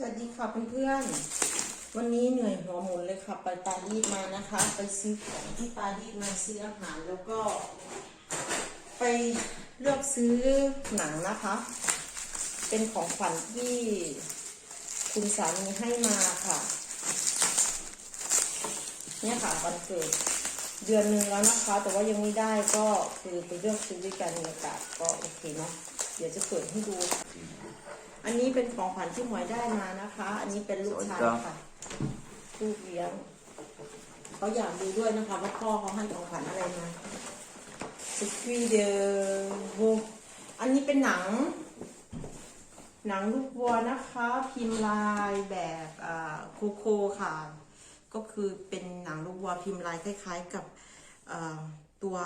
สวัสดีค่ะเพื่อนๆ วันนี้เหนื่อยหัวหมุนเลยค่ะ ไปปารีสมานะคะ ไปซื้อของที่ปารีสมาซื้ออาหารแล้วก็ ไปเลือกซื้อหนังนะคะ เป็นของขวัญที่คุณสามีให้มาค่ะ เนี่ยค่ะวันเกิดเดือนหนึ่งแล้วนะคะ แต่ว่ายังไม่ได้ก็คือไปเลือกซื้อด้วยกันในอากาศก็โอเคเนาะเดี๋ยวจะเปิดให้ดู อันนี้เป็นของขวัญที่หมวยได้มานะคะ อันนี้เป็นลูกชายค่ะลูกเลี้ยงเขาอยากดูด้วยนะคะว่าพ่อเขาให้ของขวัญอะไรมาสกีเดโวอันนี้เป็นหนัง หนังลูกวัวนะคะ พิมพ์ลายแบบอ่าโคโคค่ะ ก็คือเป็นหนังลูกวัวพิมพ์ลายคล้าย ๆ กับอ่าตัว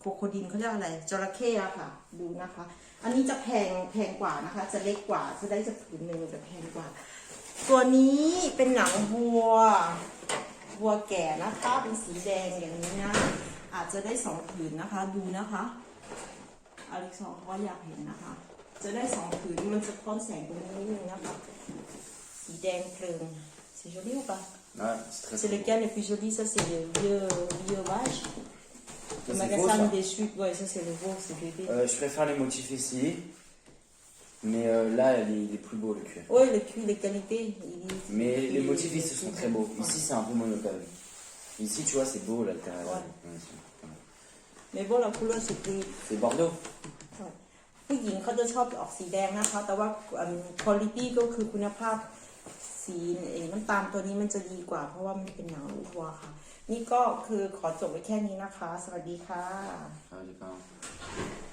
โคโคดินเขาเรียกอะไรจระเข้อะค่ะ ดูนะคะ อันนี้จะแพงแพงกว่านะคะ จะเล็กกว่าจะได้จะผืนหนึ่งจะแพงกว่า ตัวนี้เป็นหนังวัววัวแก่นะคะเป็นสีแดงอย่างนี้นะ อาจจะได้สองผืนนะคะ ดูนะคะอเล็กซองเขาก็อยากเห็นนะคะ จะได้สองผืนมันจะพ้อนแสงตรงนี้นิดนึงนะคะ สีแดงเพลิง c'est joli ou pas Ouais, c'est très C'est lequel le plus joli Ça, c'est le vieux, vieux vache. Le Ça, c'est magasin beau, ça. des chutes, ouais, ça, c'est le beau, c'est bébé. Euh, je préfère les motifs ici. Mais euh, là, il est, il est plus beau le cuir. Oui, le cuir, les qualités. il est- Mais il les est- motifs ici sont très beaux. Ouais. Ici, c'est un peu monocale. Ici, tu vois, c'est beau là, le carré. Ouais. Ouais, c'est- Mais bon, la couleur, c'est plus. C'est Bordeaux. ผู้หญิงเขาจะชอบออกสีแดงนะคะ แต่ว่าคุณภาพ ก็คือคุณภาพสีเอน้ำตาลตัวนี้มันจะดีกว่า เพราะว่ามันเป็นหนังลูกวัวค่ะ นี่ก็คือขอจบไว้แค่นี้นะคะ สวัสดีค่ะ สวัสดีครับ